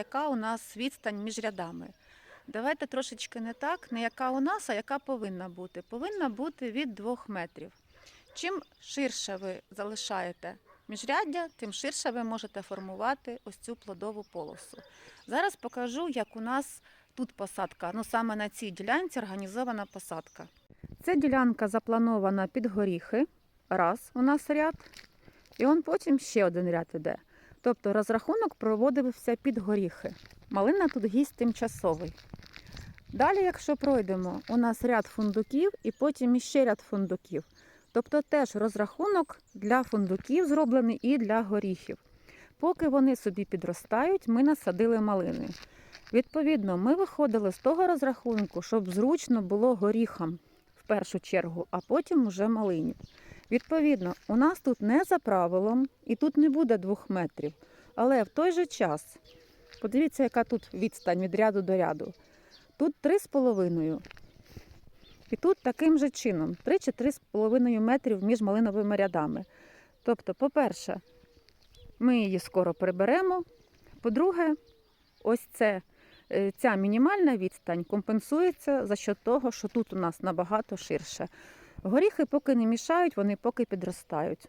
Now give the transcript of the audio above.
яка у нас відстань між рядами. Давайте трошечки не так, не яка у нас, а яка повинна бути. Повинна бути від 2 метрів. Чим ширше ви залишаєте міжряддя, тим ширше ви можете формувати ось цю плодову полосу. Зараз покажу, як у нас тут посадка. Ну саме на цій ділянці організована посадка. Ця ділянка запланована під горіхи. Раз у нас ряд, і он потім ще один ряд іде. Тобто розрахунок проводився під горіхи. Малина тут гість тимчасовий. Далі, якщо пройдемо, у нас ряд фундуків і потім іще ряд фундуків. Тобто теж розрахунок для фундуків зроблений і для горіхів. Поки вони собі підростають, ми насадили малини. Відповідно, ми виходили з того розрахунку, щоб зручно було горіхам в першу чергу, а потім уже малині. Відповідно, у нас тут не за правилом і тут не буде двох метрів. Але в той же час, подивіться, яка тут відстань від ряду до ряду. Тут 3,5. І тут таким же чином 3 чи 3,5 метрів між малиновими рядами. Тобто, по-перше, ми її скоро приберемо. По-друге, ось це, е, ця мінімальна відстань компенсується за счет того, що тут у нас набагато ширше. Горіхи поки не мішають, вони поки підростають.